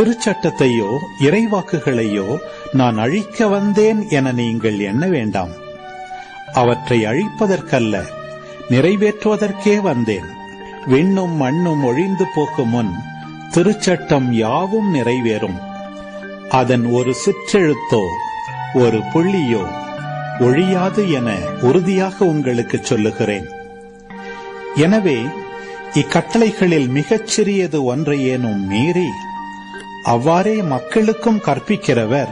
திருச்சட்டத்தையோ இறைவாக்குகளையோ நான் அழிக்க வந்தேன் என நீங்கள் எண்ண வேண்டாம். அவற்றை அழிப்பதற்கல்ல நிறைவேற்றுவதற்கே வந்தேன். விண்ணும் மண்ணும் ஒழிந்து போக்கும் முன் திருச்சட்டம் யாவும் நிறைவேறும். அதன் ஒரு சிற்றெழுத்தோ ஒரு புள்ளியோ ஒழியாது என உறுதியாக உங்களுக்கு சொல்லுகிறேன். எனவே இக்கட்டளைகளில் மிகச் சிறியது ஒன்றையேனும் மீறி அவ்வாறே மக்களுக்கும் கற்பிக்கிறவர்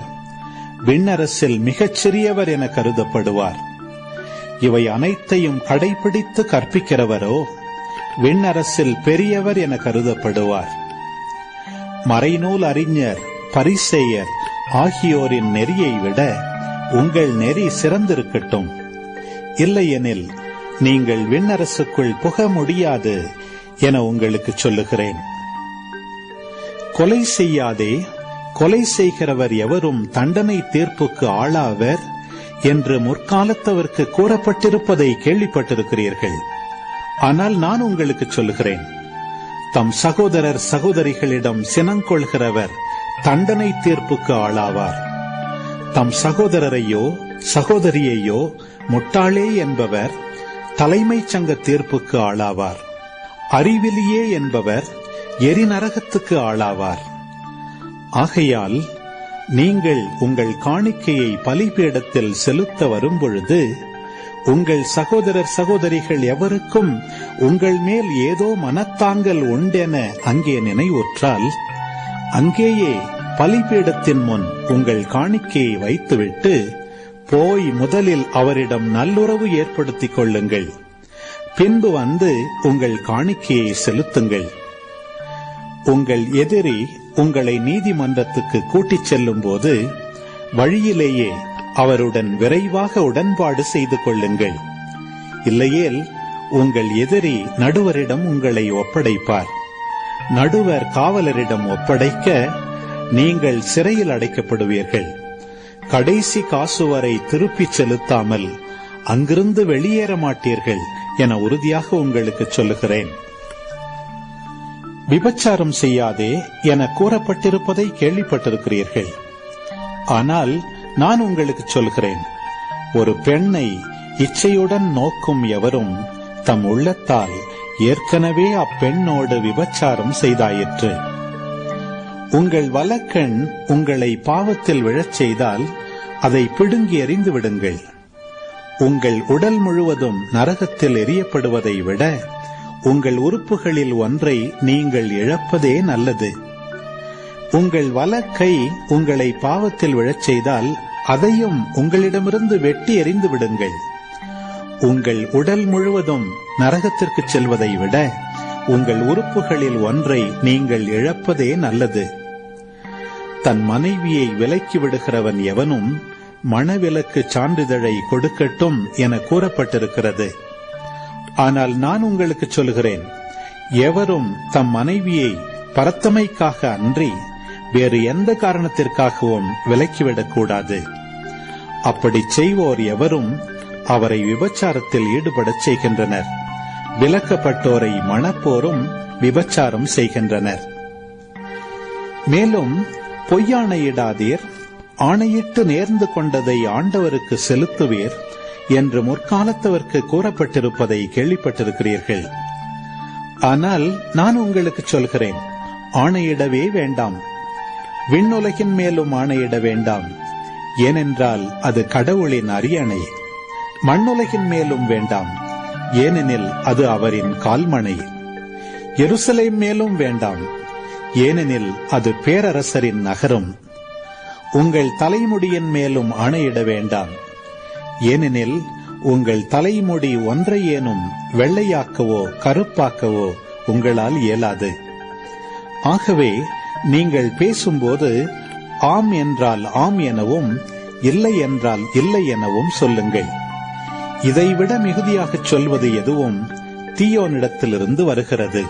விண்ணரசில் மிகச் சிறியவர் என கருதப்படுவார். இவை அனைத்தையும் கடைபிடித்து கற்பிக்கிறவரோ விண்ணரசில் பெரியவர் என கருதப்படுவார். மறைநூல் அறிஞர் பரிசேயர் ஆகியோரின் நெறியை விட உங்கள் நெறி சிறந்திருக்கட்டும். இல்லையெனில் நீங்கள் விண்ணரசுக்குள் புக முடியாது என உங்களுக்கு சொல்லுகிறேன். கொலை செய்யாதே கொலை செய்கிறவர் எவரும் தண்டனை தீர்ப்புக்கு ஆளாவர் என்று முற்காலத்தவர்க்கு கூறப்பட்டிருப்பதை கேள்விப்பட்டிருக்கிறீர்கள். ஆனால் நான் உங்களுக்கு சொல்லுகிறேன் தம் சகோதரர் சகோதரிகளிடம் சினங்கொள்கிறவர் தண்டனை தீர்ப்புக்கு ஆளாவார். தம் சகோதரரையோ சகோதரியையோ முட்டாளே என்பவர் தலைமைச் சங்க தீர்ப்புக்கு ஆளாவார். அறிவிலியே என்பவர் எரிநரகத்துக்கு ஆளாவார். ஆகையால் நீங்கள் உங்கள் காணிக்கையை பலிபீடத்தில் செலுத்த வரும்பொழுது உங்கள் சகோதரர் சகோதரிகள் எவருக்கும் உங்கள் மேல் ஏதோ மனத்தாங்கல் உண்டென அங்கே நினைவுற்றால் அங்கேயே பலிபீடத்தின் முன் உங்கள் காணிக்கையை வைத்துவிட்டு போய் முதலில் அவரிடம் நல்லுறவு ஏற்படுத்திக் கொள்ளுங்கள். பின்பு வந்து உங்கள் காணிக்கையை செலுத்துங்கள். உங்கள் எதிரி உங்களை நீதிமன்றத்துக்கு கூட்டிச் செல்லும் போது வழியிலேயே அவருடன் விரைவாக உடன்பாடு செய்து கொள்ளுங்கள். இல்லையேல் உங்கள் எதிரி நடுவரிடம் உங்களை ஒப்படைப்பார். நடுவர் காவலரிடம் ஒப்படைக்க நீங்கள் சிறையில் அடைக்கப்படுவீர்கள். கடைசி காசு வரை திருப்பிச் செலுத்தாமல் அங்கிருந்து வெளியேற மாட்டீர்கள் என உறுதியாக உங்களுக்கு சொல்லுகிறேன். விபச்சாரம் செய்யாதே என கூறப்பட்டிருப்பதை கேள்விப்பட்டிருக்கிறீர்கள். ஆனால் நான் உங்களுக்கு சொல்கிறேன் ஒரு பெண்ணை இச்சையுடன் நோக்கும் எவரும் தம் உள்ளத்தால் ஏற்கனவே அப்பெண்ணோடு விபச்சாரம் செய்தாயிற்று. உங்கள் வலக்கண் உங்களை பாவத்தில் விழச் செய்தால் அதை பிடுங்கி எறிந்து விடுங்கள் உங்கள் உடல் முழுவதும் நரகத்தில் எரியப்படுவதை விட உங்கள் உறுப்புகளில் ஒன்றை நீங்கள் இழப்பதே நல்லது. உங்கள் வலக்கை உங்களை பாவத்தில் விழச் செய்தால் அதையும் உங்களிடமிருந்து வெட்டி எறிந்து விடுங்கள். உங்கள் உடல் முழுவதும் நரகத்திற்கு செல்வதை விட உங்கள் உறுப்புகளில் ஒன்றை நீங்கள் இழப்பதே நல்லது. தன் மனைவியை விலக்கி விடுகிறவன் எவனும் மணவிலக்கு சான்றிதழை கொடுக்கட்டும் என கூறப்பட்டிருக்கிறது. ஆனால் நான் உங்களுக்கு சொல்கிறேன் எவரும் தம் மனைவியை பரத்தமைக்காக அன்றி வேறு எந்த காரணத்திற்காகவும் விலக்கிவிடக்கூடாது. அப்படி செய்வோர் எவரும் அவரை விபச்சாரத்தில் ஈடுபடச் செய்கின்றனர். விலக்கப்பட்டோரை மணப்போரும் விபச்சாரம் செய்கின்றனர். மேலும் பொய்யாணையிடாதீர் ஆணையிட்டு நேர்ந்து கொண்டதை ஆண்டவருக்கு செலுத்துவீர் என்று முற்காலத்தவர்க்கு கூறப்பட்டிருப்பதை கேள்விப்பட்டிருக்கிறீர்கள். ஆனால் நான் உங்களுக்கு சொல்கிறேன் ஆணையிடவே வேண்டாம். விண்ணுலகின் மேலும் ஆணையிட வேண்டாம். ஏனென்றால் அது கடவுளின் அரியணை. மண்ணுலகின் மேலும் வேண்டாம். ஏனெனில் அது அவரின் கால்மனை. எருசலேம் மேலும் வேண்டாம். ஏனெனில் அது பேரரசரின் நகரம். உங்கள் தலைமுடியின் மேலும் ஆணையிட வேண்டாம். ஏனெனில் உங்கள் தலைமுடி ஒன்றையேனும் வெள்ளையாக்கவோ கருப்பாக்கவோ உங்களால் இயலாது. ஆகவே நீங்கள் பேசும்போது ஆம் என்றால் ஆம் எனவும் இல்லை என்றால் இல்லை எனவும் சொல்லுங்கள். இதைவிட மிகுதியாகச் சொல்வது எதுவும் தீயோனிடத்திலிருந்து வருகிறது.